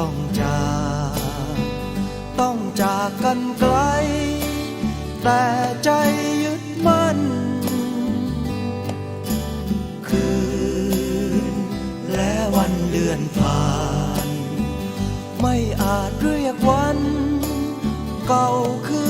ต้องจาก ต้องจากกันไกล แต่ใจยึดมั่น คืน และวันเดือนผ่าน ไม่อาจเรียกวัน เก่าคืน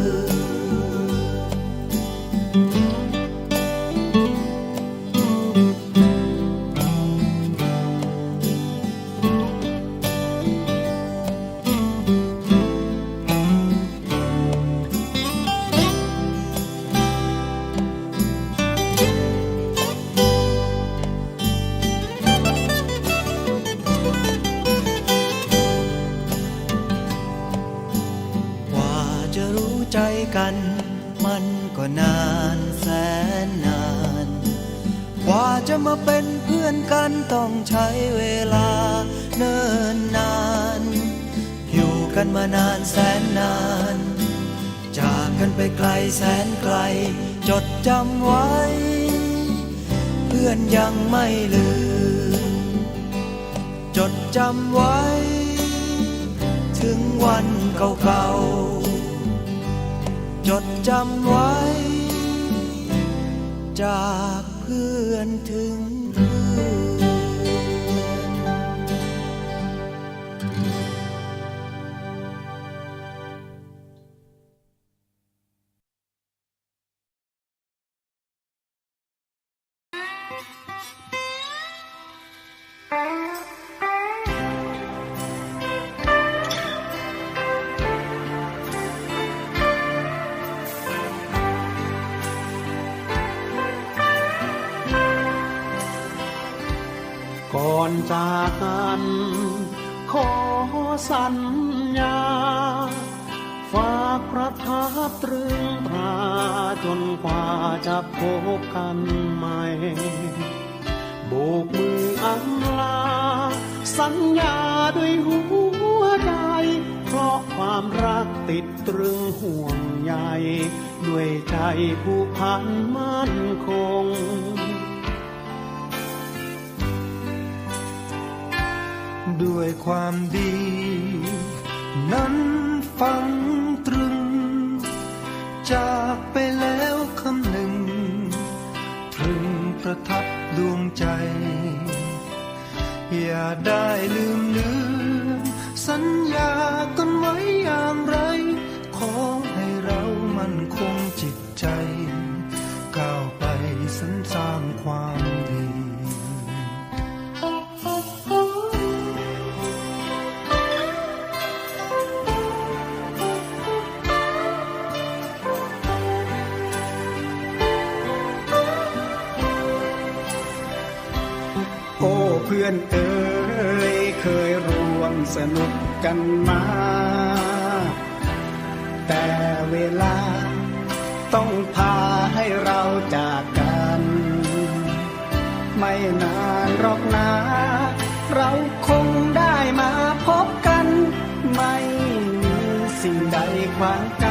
ต้องใช้เวลาเนิ่นนาน อยู่กันมานานแสนนาน จากกันไปไกลแสนไกล จดจำไว้ เพื่อนยังไม่ลืม จดจำไว้ ถึงวันเก่าๆ จดจำไว้ จากเพื่อนถึง ก่อนจากกันขอสัญญา ฝากประทับตรึงตราจนกว่าจะพบกันใหม่ โบกมืออำลา สัญญาด้วยหัวใจ เพราะความรักติดตรึงห่วงใยด้วยใจผู้พันมั่นคงด้วยความดี นั้นฟังตรึง จากไปแล้วคำหนึ่งตรึงประทับ ดวงใจ อย่าได้ลืมเลืมสัญญากันไว้อย่างไร ขอให้เรามันคงจิตใจ ก้าวไปสรรสร้างความ อ้เพื่อนเอ๋ยเคยรวมสนุกกันมา แต่เวลาต้องพาให้เราจากกัน ไม่นานหรอกนะเราคงได้มาพบกัน ไม่มีสิ่งใดขวางกัน